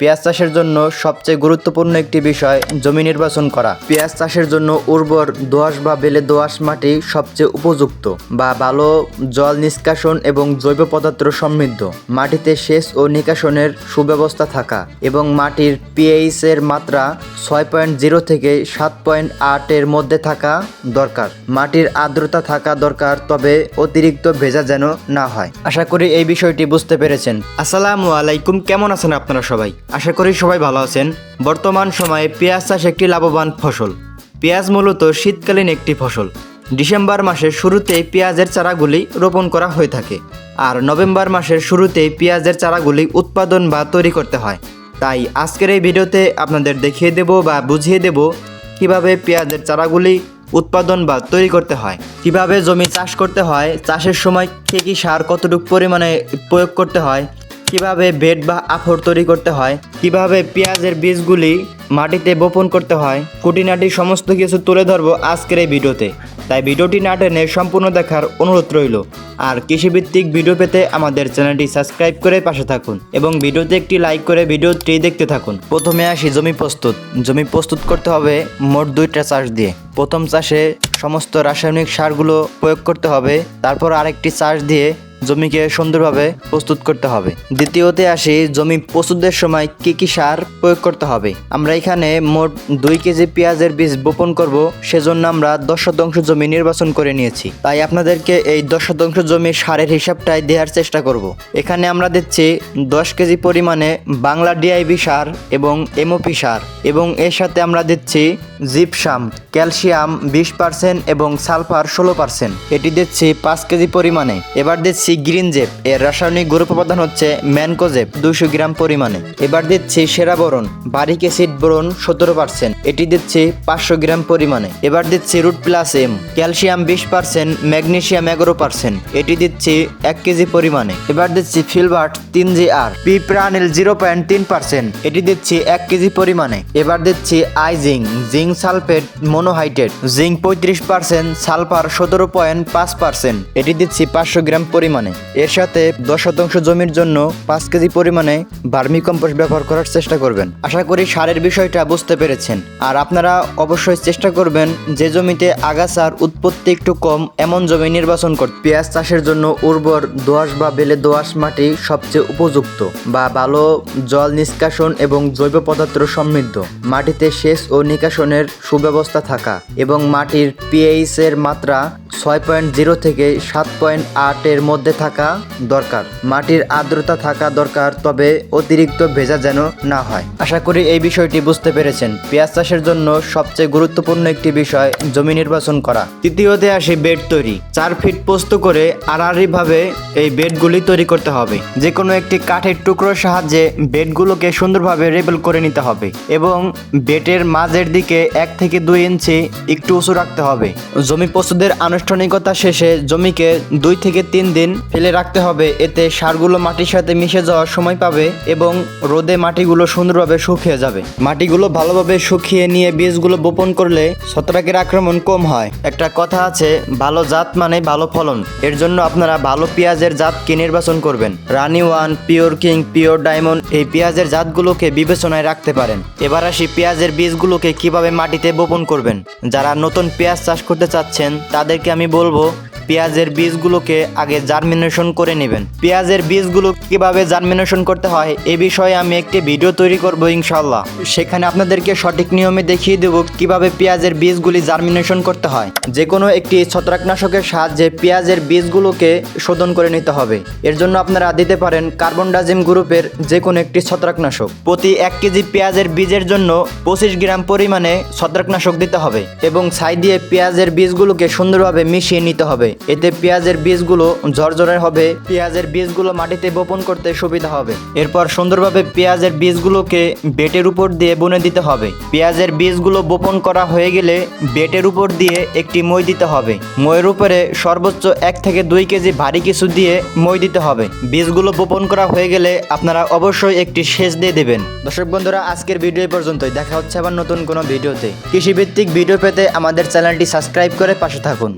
পেঁয়াজ চাষের জন্য সবচেয়ে গুরুত্বপূর্ণ একটি বিষয়, জমি নির্বাচন করা। পেঁয়াজ চাষের জন্য উর্বর দোআঁশ বা বেলে দোআঁশ মাটি সবচেয়ে উপযুক্ত বা ভালো জল নিষ্কাশন এবং জৈব পদার্থ সমৃদ্ধ। মাটিতে সেচ ও নিকাশনের সুব্যবস্থা থাকা এবং মাটির পিএইচ এর মাত্রা ছয় পয়েন্ট জিরো থেকে সাত পয়েন্ট আটের মধ্যে থাকা দরকার। মাটির আর্দ্রতা থাকা দরকার, তবে অতিরিক্ত ভেজা যেন না হয়। আশা করি এই বিষয়টি বুঝতে পেরেছেন। আসসালামু আলাইকুম, কেমন আছেন আপনারা সবাই? আশা করি সবাই ভালো আছেন। বর্তমান সময়ে পেঁয়াজ চাষ একটি লাভবান ফসল। পেঁয়াজ মূলত শীতকালীন একটি ফসল। ডিসেম্বর মাসের শুরুতেই পেঁয়াজের চারাগুলি রোপণ করা হয়ে থাকে। আর নভেম্বর মাসের শুরুতেই পেঁয়াজের চারাগুলি উৎপাদন বা তৈরি করতে হয়। তাই আজকের এই ভিডিওতে আপনাদের দেখিয়ে দেব বা বুঝিয়ে দেব কীভাবে পেঁয়াজের চারাগুলি উৎপাদন বা তৈরি করতে হয়। কীভাবে জমি চাষ করতে হয়, চাষের সময় কী কী সার কতটুকু পরিমাণে প্রয়োগ করতে হয় কীভাবে বেড বা আফর তৈরি করতে হয়? কীভাবে পেঁয়াজের বীজগুলি মাটিতে বপন করতে হয়? খুঁটিনাটি সমস্ত কিছু তুলে ধরবো আজকের এই ভিডিওতে। তাই ভিডিওটি না টেনে সম্পূর্ণ দেখার অনুরোধ রইল। আর কৃষিভিত্তিক ভিডিও পেতে আমাদের চ্যানেলটি সাবস্ক্রাইব করে পাশে থাকুন এবং ভিডিওতে একটি লাইক করে ভিডিওটি দেখতে থাকুন। প্রথমে আসি জমি প্রস্তুত। জমি প্রস্তুত করতে হবে মোট দুইটা চাষ দিয়ে। প্রথম চাষে সমস্ত রাসায়নিক সারগুলো প্রয়োগ করতে হবে। তারপর আরেকটি চাষ দিয়ে জমিকে সুন্দরভাবে প্রস্তুত করতে হবে। দ্বিতীয়তে আসি, জমি প্রস্তুতের সময় কি কি সার প্রয়োগ করতে হবে। আমরা এখানে মোট দুই কেজি পেঁয়াজের বীজ বপন করব, সেজন্য আমরা দশ শতাংশ জমি নির্বাচন করে নিয়েছি। তাই আপনাদেরকে এই দশ শতাংশ জমির সারের হিসাবটাই দেওয়ার চেষ্টা করব। এখানে আমরা দিচ্ছি দশ কেজি পরিমাণে বাংলা ডিআইবি সার এবং এমওপি সার এবং এর সাথে আমরা দিচ্ছি জিপসাম, ক্যালসিয়াম বিশ পার্সেন্ট এবং সালফার ষোলো পার্সেন্ট। এটি দিচ্ছি পাঁচ কেজি পরিমাণে। এবার দিচ্ছি গ্রিন জেপ এর রাসায়নিক গ্রুপ উপাদান হচ্ছে ম্যানকোজেপ দুশো গ্রাম পরিমাণে। এবার দিচ্ছি সেরা বোরন বারিক অ্যাসিড বোরন সতেরো পার্সেন্ট। এটি দিচ্ছি পাঁচশো গ্রাম পরিমাণে। এবার দিচ্ছি রুট প্লাস এম, ক্যালসিয়াম বিশ পার্সেন্ট ম্যাগনেসিয়াম এগারো পার্সেন্ট। এটি দিচ্ছি এক কেজি পরিমাণে। এবার দিচ্ছি ফিলবার্ট তিন জি আর পি পিপ্রানিল জিরো পয়েন্ট তিন পার্সেন্ট। এটি দিচ্ছি এক কেজি পরিমাণে। এবার দিচ্ছি আইজিং জিঙ্ক সালফেট মনোহাইড্রেট। জিঙ্ক পঁয়ত্রিশ পার্সেন্ট, সালফার সতেরো পয়েন্ট পাঁচ পার্সেন্ট। এটি দিচ্ছি পাঁচশো গ্রাম পরিমাণে। এর সাথে দশ শতাংশ জমির জন্য পাঁচ কেজি পরিমাণে ভার্মি কম্পোস্ট ব্যবহার করার চেষ্টা করবেন। আশা করি সারের বিষয়টা বুঝতে পেরেছেন। আর আপনারা অবশ্যই চেষ্টা করবেন যে জমিতে আগাছার উৎপত্তি একটু কম, এমন জমি নির্বাচন করতে। পেঁয়াজ চাষের জন্য উর্বর দোআঁশ বা বেলে দোআঁশ মাটি সবচেয়ে উপযুক্ত বা ভালো জল নিষ্কাশন এবং জৈব পদার্থ সমৃদ্ধ। মাটিতে সেচ ও নিকাশনের সুব্যবস্থা থাকা এবং মাটির পিএইচ এর মাত্রা ছয় পয়েন্ট জিরো থেকে সাত পয়েন্ট আটের মধ্যে থাকা দরকার। মাটির আর্দ্রতা থাকা দরকার, তবে অতিরিক্ত ভেজা যেন না হয়। আশা করি এই বিষয়টি বুঝতে পেরেছেন। পেঁয়াজ চাষের জন্য সবচেয়ে গুরুত্বপূর্ণ একটি বিষয়, জমি নির্বাচন করা। তৃতীয়তে আসে বেড তৈরি। চার ফিট পোস্ত করে আড়াআড়ি ভাবে এই বেডগুলি তৈরি করতে হবে। যে কোনো একটি কাঠের টুকরোর সাহায্যে বেডগুলোকে সুন্দরভাবে রেবেল করে নিতে হবে এবং বেটের মাঝের দিকে এক থেকে দুই ইঞ্চি একটু উঁচু রাখতে হবে। জমি প্রস্তুতের আনুষ্ঠানিকতা শেষে জমিকে দুই থেকে তিন দিন ফেলে রাখতে হবে। এতে সারগুলো মাটির সাথে মিশে যাওয়ার সময় পাবে এবং রোদে মাটিগুলো সুন্দরভাবে শুকিয়ে যাবে। মাটিগুলো ভালোভাবে শুকিয়ে নিয়ে বীজগুলো বপন করলে ছত্রাকের আক্রমণ কম হয়। একটা কথা আছে, ভালো জাত মানে ভালো ফলন। এর জন্য আপনারা ভালো পেঁয়াজের জাতকে নির্বাচন করবেন? Rani one, pure king, pure diamond এই পেঁয়াজের জাতগুলোকে বিবেচনায় রাখতে পারেন। এবার আসি পেঁয়াজের বীজগুলোকে কীভাবে মাটিতে বপন করবেন? যারা নতুন পেঁয়াজ চাষ করতে চাচ্ছেন, তাদেরকে আমি বলব পেঁয়াজের বীজগুলোকে আগে জার্মিনেশন করে নেবেন। পেঁয়াজের বীজগুলো কীভাবে জার্মিনেশন করতে হয়, এ বিষয়ে আমি একটি ভিডিও তৈরি করব ইনশাল্লাহ সেখানে আপনাদেরকে সঠিক নিয়মে দেখিয়ে দেব কীভাবে পেঁয়াজের বীজগুলি জার্মিনেশন করতে হয়। যে কোনো একটি ছত্রাকনাশকের সাহায্যে পেঁয়াজের বীজগুলোকে শোধন করে নিতে হবে। এর জন্য আপনারা দিতে পারেন কার্বন ডাজিম গ্রুপের যে কোনো একটি ছত্রাকনাশক। প্রতি এক কেজি পেঁয়াজের বীজের জন্য পঁচিশ গ্রাম পরিমাণে ছত্রাকনাশক দিতে হবে এবং ছাই দিয়ে পেঁয়াজের বীজগুলোকে সুন্দরভাবে মিশিয়ে নিতে হবে। এতে পেঁয়াজের বীজগুলো ঝরঝরে হবে, পেঁয়াজের বীজগুলো মাটিতে বপন করতে সুবিধা হবে। এরপর সুন্দরভাবে পেঁয়াজের বীজগুলোকে বেটের উপর দিয়ে বুনে দিতে হবে। পেঁয়াজের বীজগুলো বপন করা হয়ে গেলে বেটের উপর দিয়ে একটি মই দিতে হবে। মইয়ের উপরে সর্বোচ্চ এক থেকে দুই কেজি ভারী কিছু দিয়ে মই দিতে হবে। বীজগুলো বপন করা হয়ে গেলে আপনারা অবশ্যই একটি সেচ দিয়ে দেবেন। দর্শক বন্ধুরা, আজকের ভিডিও পর্যন্তই। দেখা হচ্ছে আবার নতুন কোনো ভিডিওতে। কৃষিভিত্তিক ভিডিও পেতে আমাদের চ্যানেলটি সাবস্ক্রাইব করে পাশে থাকুন।